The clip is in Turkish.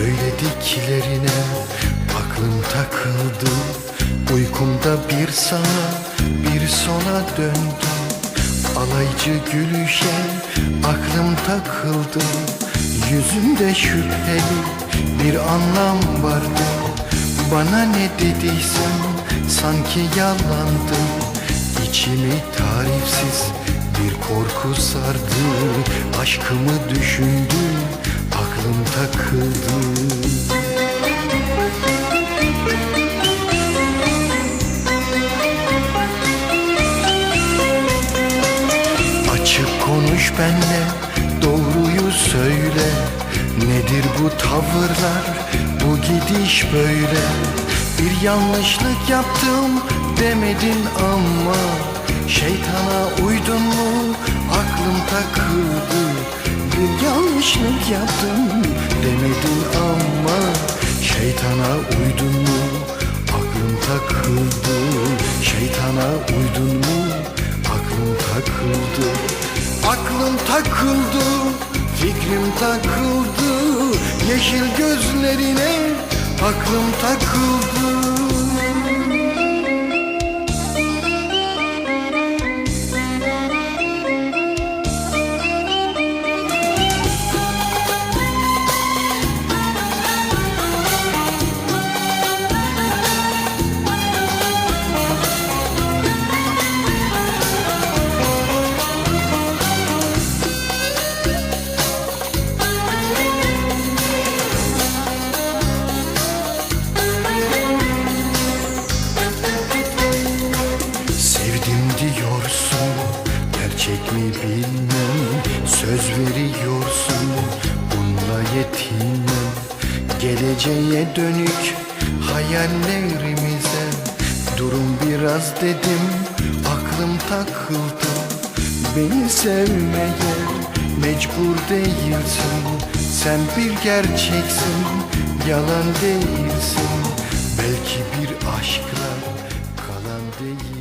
Söylediklerine aklım takıldı. Uykumda bir sağa bir sola döndü Alaycı gülüşe aklım takıldı. Yüzünde şüpheli bir anlam vardı. Bana ne dediysem sanki yalandı. İçimi tarifsiz bir korku sardı. Aşkımı düşündüm aklım takıldı. Açık konuş benle doğruyu söyle. Nedir bu tavırlar bu gidiş böyle? Bir yanlışlık yaptım demedin ama. Şeytana uydun mu aklım takıldı Bir yanlışlık yaptım demedin ama Şeytana uydun mu? Aklım takıldı. Şeytana uydun mu? Aklım takıldı. Aklım takıldı. Fikrim takıldı. Yeşil gözlerine aklım takıldı Yalan diyorsun Gerçek mi bilmem. Söz veriyorsun Bununla yetinemem Geleceğe dönük Hayallerimize Durum biraz dedim. Aklım takıldı Beni sevmeye. Mecbur değilsin Sen bir gerçeksin. Yalan değilsin Belki bir aşkla kalan değil.